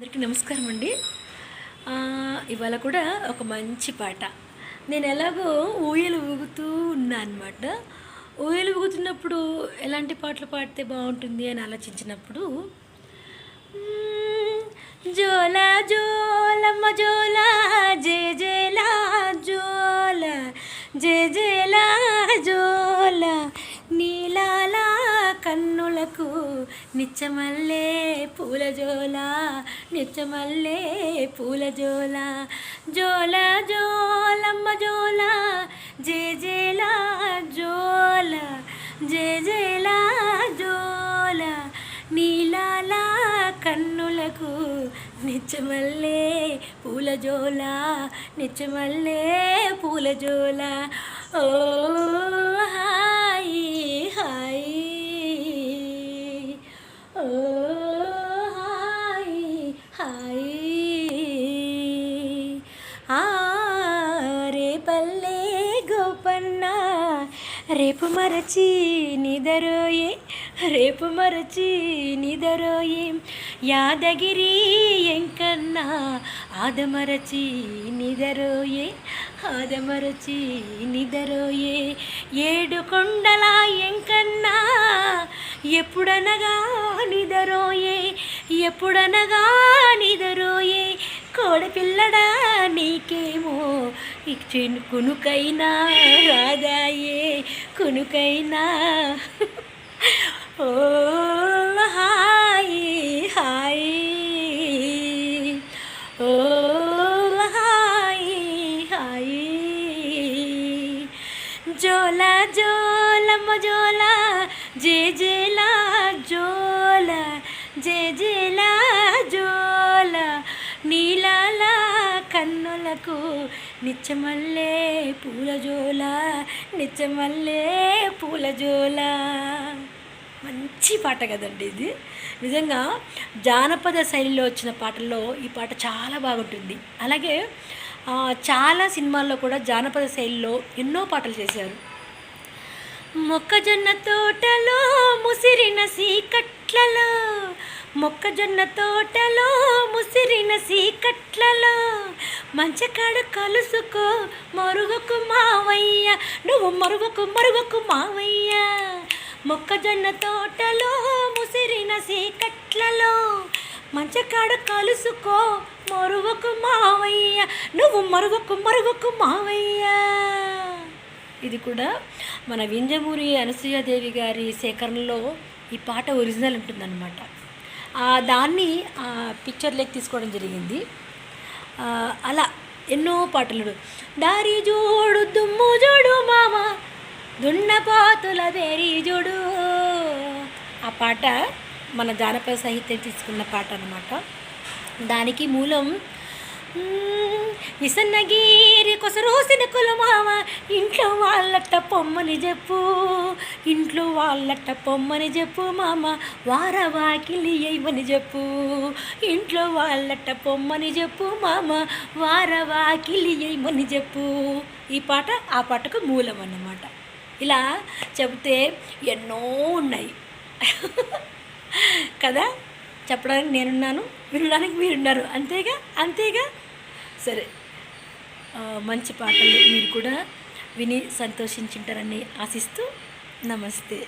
అందరికీ నమస్కారం అండి. ఇవాళ కూడా ఒక మంచి పాట. నేను ఎలాగో ఊయలు ఊగుతూ ఉన్నా అనమాట ఊయలు ఊగుతున్నప్పుడు ఎలాంటి పాటలు పాడితే బాగుంటుంది అని ఆలోచించినప్పుడు జోలా జోలమ్మ జోలా నిచ్చమల్లే పూల జోల నిచ్చమల్లే పూల జోల జోల జోలమ్మ జోల జే జేలా జోల. జే జేలా జోల. నీలాల కన్నులకు నిచ్చమల్లే పూల జోల నిచ్చమల్లే పూల జోల ఓ రేపల్లే గోపన్న రేపు మరచి నిదరోయే రేపు మరచి నిదరోయే. యాదగిరి ఎంకన్నా ఆదమరచి నిదరోయే ఆదమరచి నిదరోయే. ఏడు కొండల ఎంకన్నా ఎప్పుడనగా నిదరోయే ఎప్పుడనగా నిదరోయే. కోడపిల్లడా నీకేమో? ఇచ్చిన కునుకైనా రాదాయే కునుకైనా? ఓ హాయ్ హాయ్. ఓ హాయ్ హాయ్. జోల జోలమ్మ జోల జే జేలా జోల జే జేలా నాకు నిత్యమల్లే పూలజోల నిత్యమల్లే పూలజోల. మంచి పాట కదండి ఇది. నిజంగా జానపద శైలిలో వచ్చిన పాటల్లో ఈ పాట చాలా బాగుంటుంది. అలాగే చాలా సినిమాల్లో కూడా జానపద శైలిలో ఎన్నో పాటలు చేశారు. మొక్కజొన్న తోటలో ముసిరిన సీకట్లలో మొక్కజొన్న తోటలో ముసిరిన సీకట్లలో. మంచకాడ కలుసుకో మరుగుకు మావయ్య. నువ్వు మరుగుకు మరుగుకు మావయ్య. మొక్కజొన్న తోటలో ముసిరిన సీకట్లలో. మంచకాడ కలుసుకో మరుగుకు మావయ్య. నువ్వు మరువకు మరువకు మావయ్య. ఇది కూడా మన వింజమూరి అనసూయాదేవి గారి సేకరణలో ఈ పాట ఒరిజినల్ ఉంటుందన్నమాట. దాన్ని ఆ పిక్చర్లోకి తీసుకోవడం జరిగింది. అలా ఎన్నో పాటలు దారి జోడు దుమ్ము జోడు మామ దున్నపోతుల దేరి జోడు. ఆ పాట మన జానపద సాహిత్యం తీసుకున్న పాట అనమాట దానికి మూలం మ్మ్, విసన్నగిరి కొసరోసిన కులమామ ఇంట్లో వాళ్ళట పొమ్మని చెప్పు. ఇంట్లో వాళ్ళట పొమ్మని చెప్పు మామ వారవాకిలి అయ్యమని చెప్పు. ఇంట్లో వాళ్ళట పొమ్మని చెప్పు మామ వారవాకిలి అయ్యమని చెప్పు. ఈ పాట ఆ పాటకు మూలం అన్నమాట. ఇలా చెబితే ఎన్నో ఉన్నాయి. కదా? చెప్పడానికి నేనున్నాను వినడానికి మీరున్నారు. అంతేగా? అంతేగా? సరే. మంచి పాటలు మీరు కూడా విని సంతోషించుంటారని ఆశిస్తూ నమస్తే.